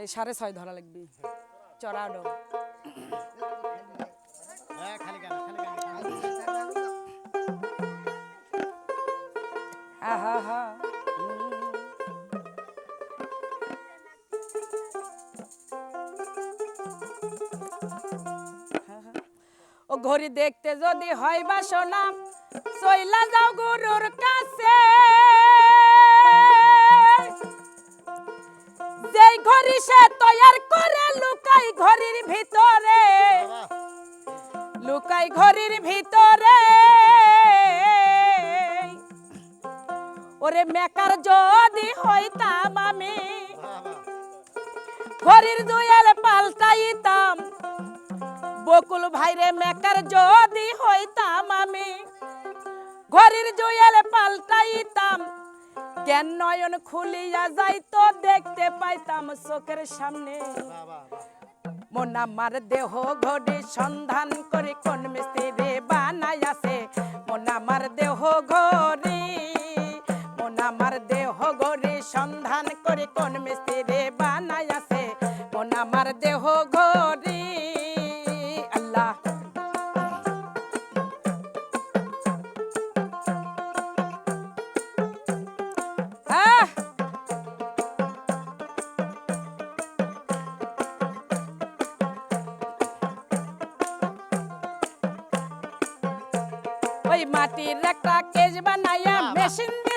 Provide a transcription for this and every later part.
এই সাড়ে ছয় ধরা লাগবে। চড়াডো হ্যাঁ খালি গান খালি গান হা হা হা। ও ঘড়ি দেখতে যদি হয় বাসনা চইলা যাও গরুর কাছে। ঘড়ি সে তৈয়ার করে, লুকাই ঘড়ির ভিতরে। লুকাই ঘড়ির ভিতরে। ওরে মেকার যদি হইতাম আমি, ঘড়ির দুয়াল পাল্টাইতাম। বকুল ভাইরে মেকার যদি হইতাম আমি, ঘড়ির জুয়েল পাল্টাইতাম। জ্ঞান নয়ন খুলিয়া যাইতো, দেখতে পাইতাম চোখের সামনে। মন আমার দেহ ঘড়ি সন্ধান করে, কোন মিস্ত্রি বানাই আছে মন আমার দেহ ঘড়ি, মন আমার দেহ ঘড়ি সন্ধান করে, কোন মিস্ত্রি বানাই আছে মন আমার দেহ ঘড়ি ওই মাটির একটা কেজ বানাইয়া মেশিন দিছে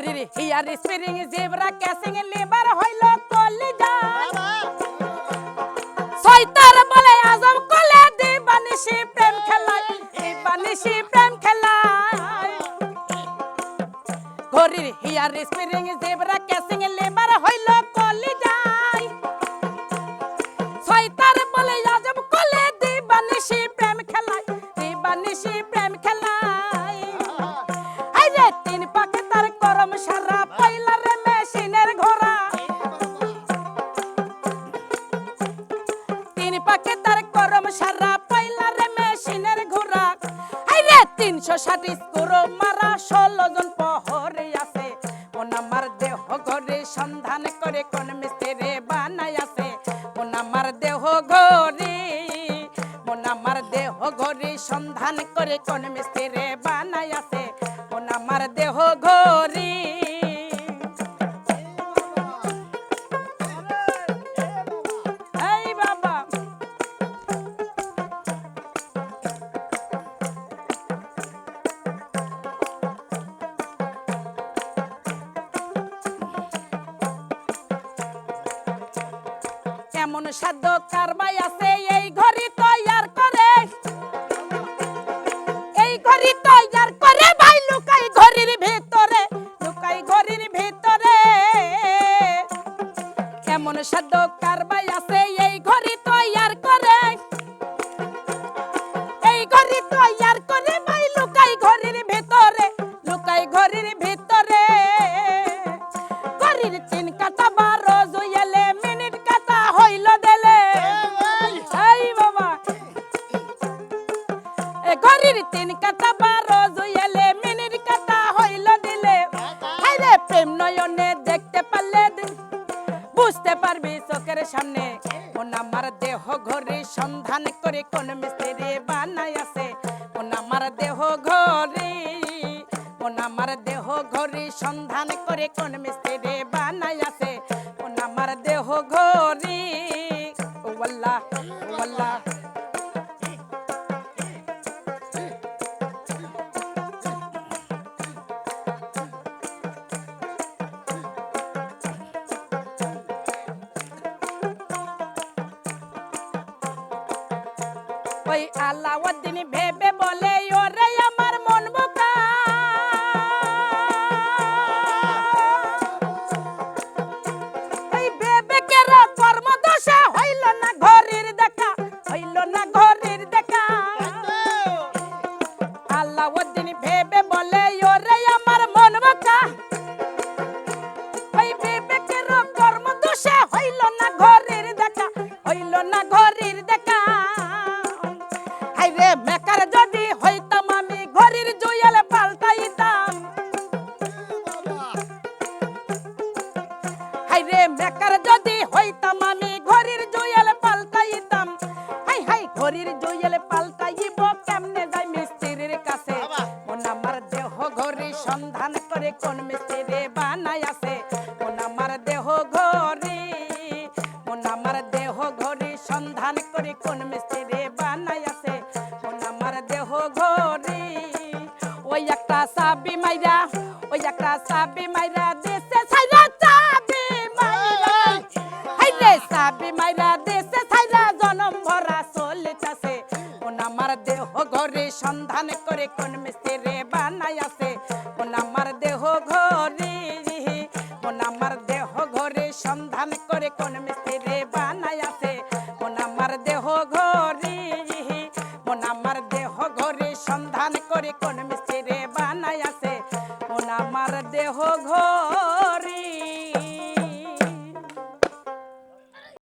ঘড়ির হিয়ার স্প্রিং জেব্রা ক্যাসিং লেবার হইল কলিজা। শয়তান বলে আজম কলে দিবানিশি প্রেম খেলায় দিবানিশি প্রেম খেলায়। ঘড়ির হিয়ার স্প্রিং জেব্রা ক্যাসিং লেবার হইল কলিজায়। শয়তান বলে আজম কলে দিবানিশি প্রেম খেলায় দিবানিশি প্রেম খেলায়। তিনশো ষাট স্কোর মারা ষোলো জন পহরে আছে। কোন আমার দেহ ঘরে সন্ধান করে কোন মিস্ত্রি বানাই আছে। কোন আমার দেহ ঘরে কোন আমার দেহ ঘরে সন্ধান করে কোন মিস্ত্রি বানাই আছে। কোন আমার দেহ ঘরে সাধ্য কারবাই আছে, এই ঘড়ি তৈয়ার করে। এই ঘড়ি তৈয়ার করে ভাই লুকাই ঘড়ির ভিতরে, লুকাই ঘড়ির ভিতরে। এমন সাধ্য কারবাই আছে, এই সামনে। কোন আমার দেহ ঘরে সন্ধান করে কোন মিস্ত্রি বানাই আছে। কোন আমার দেহ ঘরে, কোন আমার দেহ ঘরে সন্ধান করে কোন মিস্ত্রি বানাই ওই আলাউদ্দিন ভেবে কোন মিস্ত্রি বানাই আছে। আমার দেহ ঘরে আমার দেহ ঘরে সন্ধান করে কোন মিস্ত্রি বানাই আছে। আমার দেহ ঘরে ওই একটা সাবি মাইরা ওই একটা সাবি মাইরা দেশে ছাইরা চাবি মাইরা। হাইরে সাবি মাইরা দেশে ছাইরা জনম ভরা চলিতাছে। কোন আমার দেহ ঘরে সন্ধান করে কোন দেহ ঘরে। মন আমার দেহ ঘরে সন্ধান করে কোন মিস্ত্রি বানাই আছে। মন আমার দেহ ঘরে